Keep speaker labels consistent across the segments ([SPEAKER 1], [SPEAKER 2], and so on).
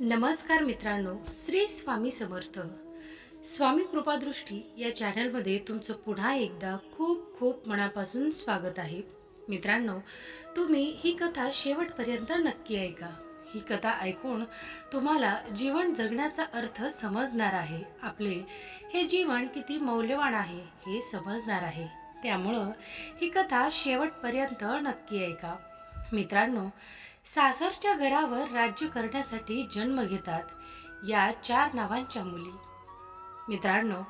[SPEAKER 1] नमस्कार मित्रांनो श्री स्वामी समर्थ. स्वामी कृपादृष्टी या चॅनलमध्ये तुमचं पुन्हा एकदा खूप खूप मनापासून स्वागत आहे. मित्रांनो तुम्ही ही कथा शेवटपर्यंत नक्की ऐका. ही कथा ऐकून तुम्हाला जीवन जगण्याचा अर्थ समजणार आहे. आपले हे जीवन किती मौल्यवान आहे हे समजणार आहे. त्यामुळं ही कथा शेवटपर्यंत नक्की ऐका. मित्रांनो सासरच्या घरावर राज्य करण्यासाठी जन्म घेतात या चार नावांच्या मुली. मित्रांनो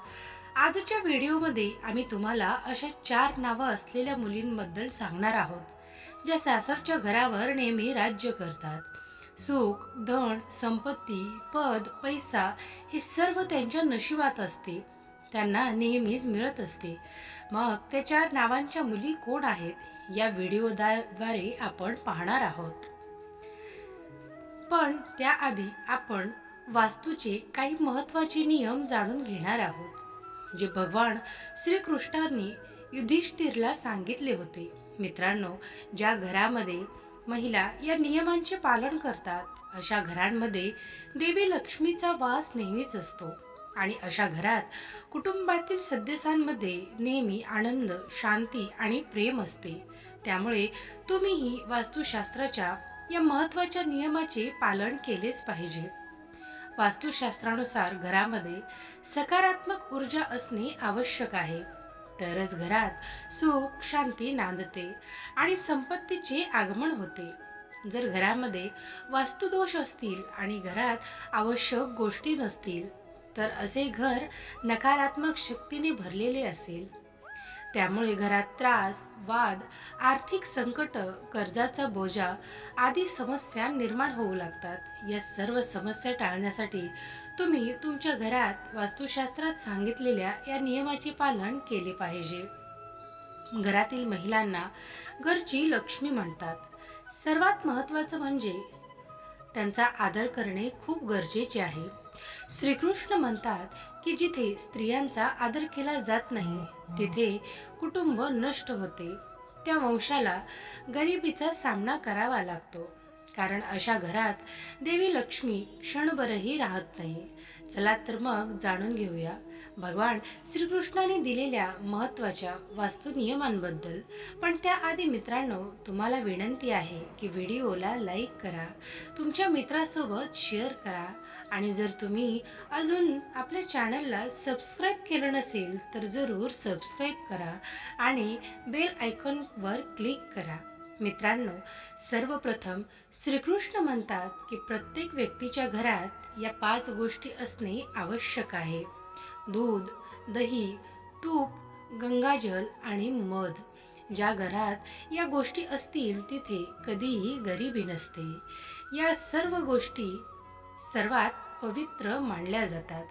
[SPEAKER 1] आजच्या व्हिडिओमध्ये आम्ही तुम्हाला अशा चार नावं असलेल्या मुलींबद्दल सांगणार आहोत ज्या सासरच्या घरावर नेहमी राज्य करतात. सुख धन संपत्ती पद पैसा हे सर्व त्यांच्या नशिबात असते. त्यांना नेहमीच मिळत असते. मग त्या चार नावांच्या मुली कोण आहेत? या व्हिडिओद्वारे आपण पाहणार आहोत. पण त्याआधी आपण वास्तूचे काही महत्त्वाचे नियम जाणून घेणार आहोत जे भगवान श्रीकृष्णांनी युधिष्ठिरला सांगितले होते. मित्रांनो ज्या घरामध्ये महिला या नियमांचे पालन करतात अशा घरांमध्ये देवी लक्ष्मीचा वास नेहमीच असतो. आणि अशा घरात कुटुंबातील सदस्यांमध्ये नेहमी आनंद शांती आणि प्रेम असते. त्यामुळे तुम्हीही वास्तुशास्त्राच्या या महत्त्वाच्या नियमाचे पालन केलेच पाहिजे. वास्तुशास्त्रानुसार घरामध्ये सकारात्मक ऊर्जा असणे आवश्यक आहे. तरच घरात सुख शांती नांदते आणि संपत्तीचे आगमन होते. जर घरामध्ये वास्तुदोष असतील आणि घरात आवश्यक गोष्टी नसतील तर असे घर नकारात्मक शक्तीने भरलेले असेल. त्यामुळे घरात त्रास वाद आर्थिक संकट कर्जाचा बोजा आदी समस्या निर्माण होऊ लागतात. या सर्व समस्या टाळण्यासाठी तुम्ही तुमच्या घरात वास्तुशास्त्रात सांगितलेल्या या नियमाचे पालन केले पाहिजे. घरातील महिलांना घरची लक्ष्मी म्हणतात. सर्वात महत्त्वाचं म्हणजे त्यांचा आदर करणे खूप गरजेचे आहे. श्रीकृष्ण म्हणतात की जिथे स्त्रियांचा आदर केला जात नाही तिथे कुटुंब नष्ट होते. त्या वंशाला गरिबीचा सामना करावा लागतो. कारण अशा घरात देवी लक्ष्मी क्षणभरही राहत नाही. चला तर मग जाणून घेऊया. भगवान श्रीकृष्णाने दिलेल्या महत्त्वाच्या वास्तू नियमांबद्दल. पण त्याआधी मित्रांनो तुम्हाला विनंती आहे की व्हिडिओला लाईक करा. तुमच्या मित्रासोबत शेअर करा. आणि जर तुम्ही अजून आपल्या चॅनलला सबस्क्राईब केलं नसेल तर जरूर सबस्क्राईब करा आणि बेल आयकॉनवर क्लिक करा. मित्रांनो सर्वप्रथम श्रीकृष्ण म्हणतात की प्रत्येक व्यक्तीच्या घरात या पाच गोष्टी असणे आवश्यक आहे. दूध दही तूप गंगाजल आणि मध. ज्या घरात या गोष्टी असतील तिथे कधीही गरिबी नसते. या सर्व गोष्टी सर्वात पवित्र मानल्या जातात.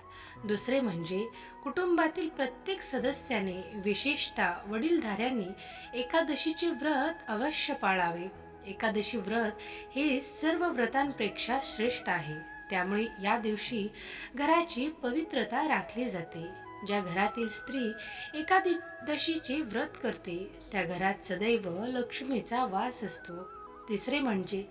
[SPEAKER 1] दुसरे म्हणजे कुटुंबातील प्रत्येक सदस्याने विशेषतः वडीलधाऱ्यांनी एकादशीचे व्रत अवश्य पाळावे. एकादशी व्रत हे सर्व व्रतांपेक्षा श्रेष्ठ आहे. त्यामुळे या दिवशी घराची पवित्रता राखली जाते. ज्या घरातील स्त्री एकादशीचे व्रत करते त्या घरात सदैव लक्ष्मीचा वास असतो. तिसरे म्हणजे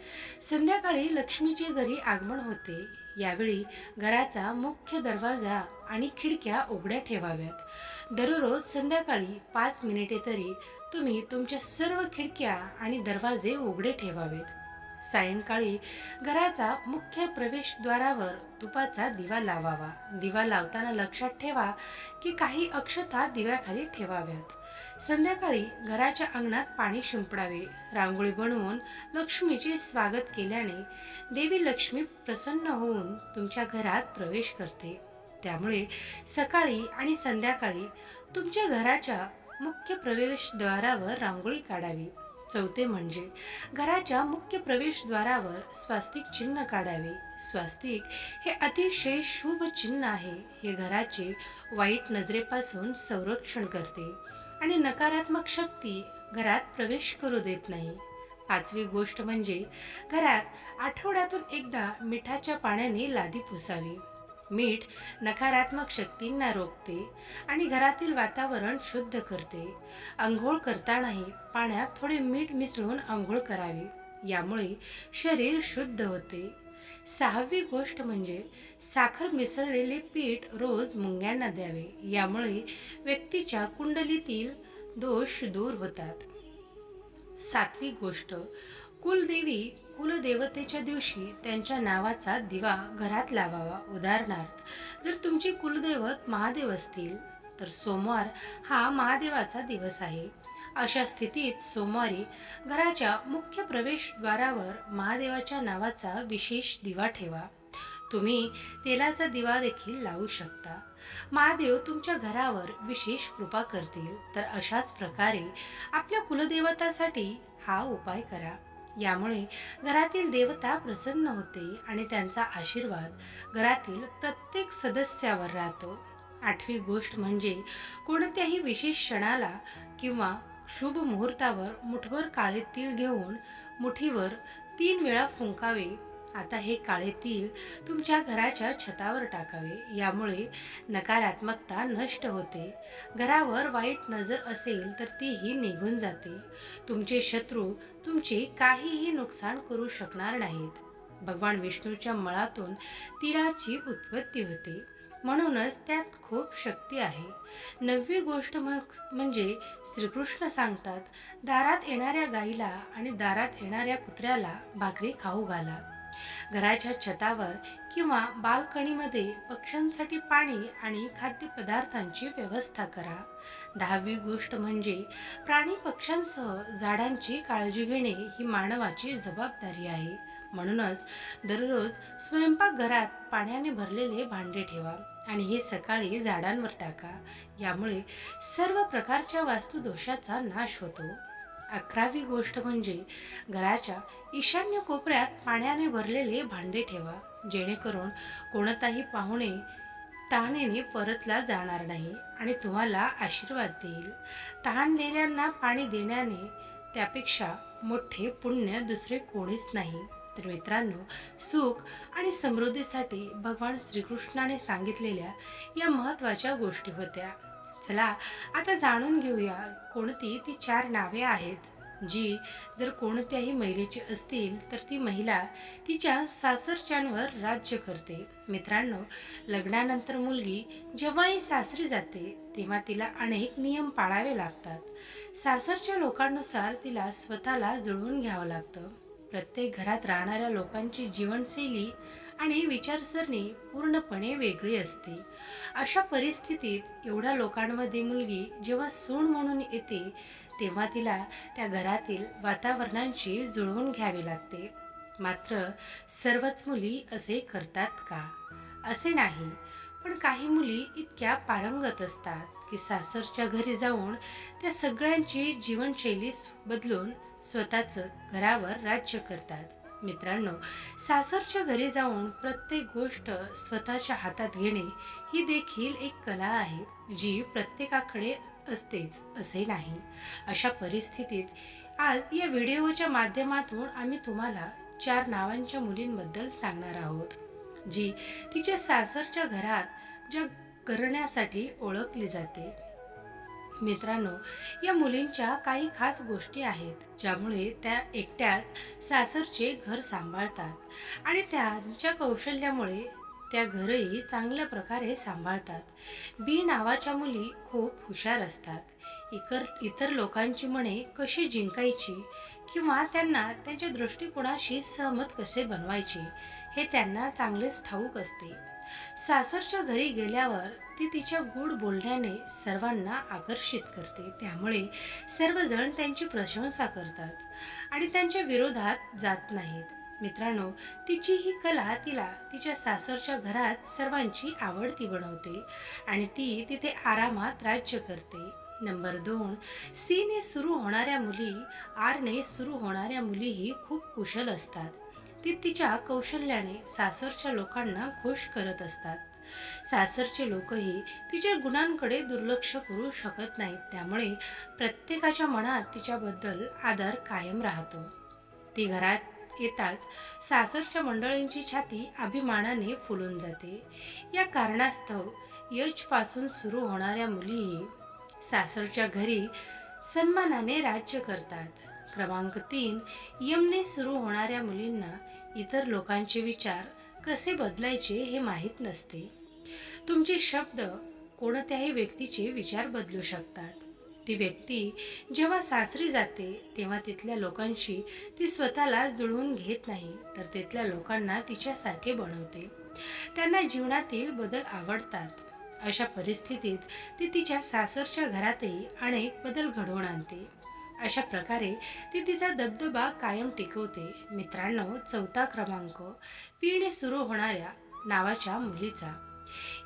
[SPEAKER 1] संध्याकाळी लक्ष्मीचे घरी आगमन होते. यावेळी घराचा मुख्य दरवाजा आणि खिडक्या उघड्या ठेवाव्यात. दररोज संध्याकाळी पाच मिनिटे तरी तुम्ही तुमच्या सर्व खिडक्या आणि दरवाजे उघडे ठेवावेत. सायंकाळी घराचा मुख्य प्रवेशद्वारावर तुपाचा दिवा लावावा. दिवा लावताना लक्षात ठेवा की काही अक्षता दिव्याखाली ठेवाव्यात. संध्याकाळी घराच्या अंगणात पाणी शिंपडावे. रांगोळी बनवून लक्ष्मीचे स्वागत केल्याने देवी लक्ष्मी प्रसन्न होऊन तुमच्या घरात प्रवेश करते. त्यामुळे सकाळी आणि संध्याकाळी तुमच्या घराच्या मुख्य प्रवेशद्वारावर रांगोळी काढावी. चौथे म्हणजे घराच्या मुख्य प्रवेशद्वारावर स्वास्तिक चिन्ह काढावे. स्वास्तिक हे अतिशय शुभ चिन्ह आहे. हे घराचे वाईट नजरेपासून संरक्षण करते आणि नकारात्मक शक्ती घरात प्रवेश करू देत नाही. पाचवी गोष्ट म्हणजे घरात आठवड्यातून एकदा मिठाच्या पाण्याने लादी पुसावी. मीठ नकारात्मक शक्तींना रोखते आणि घरातील वातावरण शुद्ध करते. आंघोळ करतानाही पाण्यात थोडे मीठ मिसळून आंघोळ करावी. यामुळे शरीर शुद्ध होते. सहावी गोष्ट म्हणजे साखर मिसळलेले पीठ रोज मुंग्यांना द्यावे. यामुळे व्यक्तीच्या कुंडलीतील दोष दूर होतात. सातवी गोष्ट कुलदेवी कुलदेवतेच्या दिवशी त्यांच्या नावाचा दिवा घरात लावावा उदाहरणार्थ जर तुमची कुलदैवत महादेव असतील तर सोमवार हा महादेवाचा दिवस आहे. अशा स्थितीत सोमवारी घराच्या मुख्य प्रवेशद्वारावर महादेवाच्या नावाचा विशेष दिवा ठेवा. तुम्ही तेलाचा दिवा देखील लावू शकता. महादेव तुमच्या घरावर विशेष कृपा करतील तर अशाच प्रकारे आपल्या कुलदेवतासाठी हा उपाय करा. यामुळे घरातील देवता प्रसन्न होते आणि त्यांचा आशीर्वाद घरातील प्रत्येक सदस्यावर राहतो. आठवी गोष्ट म्हणजे कोणत्याही विशेष क्षणाला किंवा शुभ मुहूर्तावर मुठभर काळे तीळ घेऊन मुठीवर तीन वेळा फुंकावे आता हे काळे तीळ तुमच्या घराच्या छतावर टाकावे. यामुळे नकारात्मकता नष्ट होते. घरावर वाईट नजर असेल तर तीही निघून जाते. तुमचे शत्रू तुमचे काहीही नुकसान करू शकणार नाहीत. भगवान विष्णूच्या मळातून तिळाची उत्पत्ती होते. म्हणूनच त्यात खूप शक्ती आहे. नववी गोष्ट म्हणजे श्रीकृष्ण सांगतात दारात येणाऱ्या गाईला आणि दारात येणाऱ्या कुत्र्याला भाकरी खाऊ घाला. घराच्या छतावर किंवा बाल्कनीमध्ये पक्ष्यांसाठी पाणी आणि खाद्यपदार्थांची व्यवस्था करा. दहावी गोष्ट म्हणजे प्राणी पक्ष्यांसह झाडांची काळजी घेणे ही मानवाची जबाबदारी आहे. म्हणूनच दररोज स्वयंपाकघरात पाण्याने भरलेले भांडे ठेवा आणि हे सकाळी झाडांवर टाका. यामुळे सर्व प्रकारच्या वास्तुदोषाचा नाश होतो. अकरावी गोष्ट म्हणजे घराच्या ईशान्य कोपऱ्यात पाण्याने भरलेले भांडे ठेवा जेणेकरून कोणताही पाहुणे तहानेने परतला जाणार नाही आणि तुम्हाला आशीर्वाद देईल. तहानलेल्यांना पाणी देण्याने त्यापेक्षा मोठे पुण्य दुसरे कोणीच नाही. तर मित्रांनो सुख आणि समृद्धीसाठी भगवान श्रीकृष्णाने सांगितलेल्या या महत्त्वाच्या गोष्टी होत्या. चला आता जाणून घेऊया कोणती ती चार नावे आहेत. जी जर कोणत्याही महिलेची असतील तर ती महिला तिच्या सासरच्यांवर राज्य करते. मित्रांनो लग्नानंतर मुलगी जेव्हाही सासरी जाते तेव्हा तिला अनेक नियम पाळावे लागतात. सासरच्या लोकांनुसार तिला स्वतःला जुळवून घ्यावं लागतं. प्रत्येक घरात राहणाऱ्या लोकांची जीवनशैली आणि विचारसरणी पूर्णपणे वेगळी असते. अशा परिस्थितीत एवढ्या लोकांमध्ये मुलगी जेव्हा सून म्हणून येते तेव्हा तिला त्या घरातील वातावरणांशी जुळवून घ्यावे लागते. मात्र सर्वच मुली असे करतात का? असे नाही. पण काही मुली इतक्या पारंगत असतात की सासरच्या घरी जाऊन त्या सगळ्यांची जीवनशैली बदलून स्वतःचं घरावर राज्य करतात. मित्रांनो सासरच्या घरी जाऊन प्रत्येक गोष्ट स्वतःच्या हातात घेणे ही देखील एक कला आहे जी प्रत्येकाकडे असतेच असे नाही. अशा परिस्थितीत आज या व्हिडिओच्या माध्यमातून आम्ही तुम्हाला चार नावांच्या मुलींबद्दल सांगणार आहोत जी तिच्या सासरच्या घरात ज्या करण्यासाठी ओळखली जाते. मित्रांनो या मुलींच्या काही खास गोष्टी आहेत ज्यामुळे त्या एकट्याच सासरचे घर सांभाळतात आणि त्यांच्या कौशल्यामुळे त्या घरही चांगल्या प्रकारे सांभाळतात. बी नावाच्या मुली खूप हुशार असतात. इतर इतर लोकांची मने कशी जिंकायची किंवा त्यांना त्यांच्या दृष्टिकोनाशी सहमत कसे बनवायचे हे त्यांना चांगलेच ठाऊक असते. सासरच्या घरी गेल्यावर ती तिच्या गोड बोलण्याने सर्वांना आकर्षित करते. त्यामुळे सर्वजण त्यांची प्रशंसा करतात आणि त्यांच्या विरोधात जात नाहीत. मित्रांनो तिची ही कला तिला तिच्या सासरच्या घरात सर्वांची आवडती बनवते आणि ती तिथे आरामात राज्य करते. नंबर दोन सीने सुरू होणाऱ्या मुली आरने सुरू होणाऱ्या मुलीही खूप कुशल असतात. ती तिच्या कौशल्याने सासरच्या लोकांना खुश करत असतात. सासरचे लोकही तिच्या गुणांकडे दुर्लक्ष करू शकत नाहीत. त्यामुळे प्रत्येकाच्या मनात तिच्याबद्दल आदर कायम राहतो. ती घरात येताच सासरच्या मंडळींची छाती अभिमानाने फुलून जाते. या कारणास्तव यशपासून सुरू होणाऱ्या मुलीही सासरच्या घरी सन्मानाने राज्य करतात. क्रमांक तीन यमने सुरू होणाऱ्या मुलींना इतर लोकांचे विचार कसे बदलायचे हे माहीत नसते. तुमचे शब्द कोणत्याही व्यक्तीचे विचार बदलू शकतात. ती व्यक्ती जेव्हा सासरी जाते तेव्हा तिथल्या लोकांशी ती स्वतःला जुळवून घेत नाही तर तिथल्या लोकांना तिच्यासारखे बनवते. त्यांना जीवनातील बदल आवडतात. अशा परिस्थितीत ती तिच्या सासरच्या घरातही अनेक बदल घडवून आणते. अशा प्रकारे ती तिचा दबदबा कायम टिकवते. मित्रांनो चौथा क्रमांक पिणे सुरू होणाऱ्या नावाच्या मुलीचा.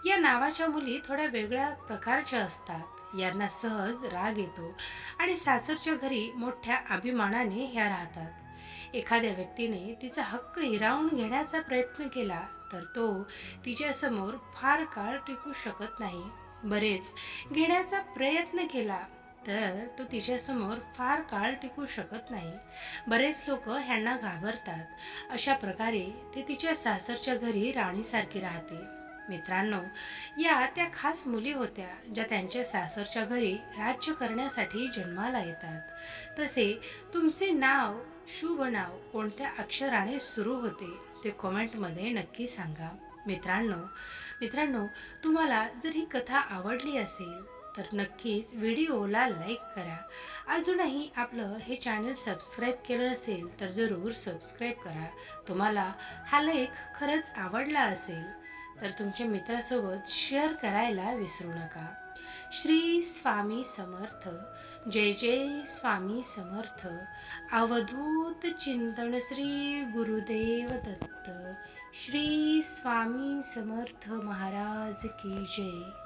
[SPEAKER 1] या नावाच्या मुली थोड्या वेगळ्या प्रकारच्या असतात. यांना सहज राग येतो आणि सासरच्या घरी मोठ्या अभिमानाने ह्या राहतात. एखाद्या व्यक्तीने तिचा हक्क हिरावून घेण्याचा प्रयत्न केला तर तो तिच्यासमोर फार काळ टिकू शकत नाही. बरेच घेण्याचा प्रयत्न केला तर तो तिच्यासमोर फार काळ टिकू शकत नाही. बरेच लोक ह्यांना घाबरतात. अशा प्रकारे ते तिच्या सासरच्या घरी राणीसारखी राहते. मित्रांनो या त्या खास मुली होत्या ज्या त्यांच्या सासरच्या घरी राज्य करण्यासाठी जन्माला येतात. तसे तुमचे नाव शुभ नाव कोणत्या अक्षराने सुरू होते ते कॉमेंटमध्ये नक्की सांगा. मित्रांनो मित्रांनो तुम्हाला जर ही कथा आवडली असेल तर नक्कीच व्हिडिओला लाईक करा. अजूनही आपलं हे चॅनल सबस्क्राईब केलं असेल तर जरूर सबस्क्राईब करा. तुम्हाला हा लेख खरंच आवडला असेल तर तुमच्या मित्रासोबत शेअर करायला विसरू नका. श्री स्वामी समर्थ. जय जय स्वामी समर्थ. अवधूत चिंतन श्री गुरुदेव दत्त. श्री स्वामी समर्थ महाराज की जय.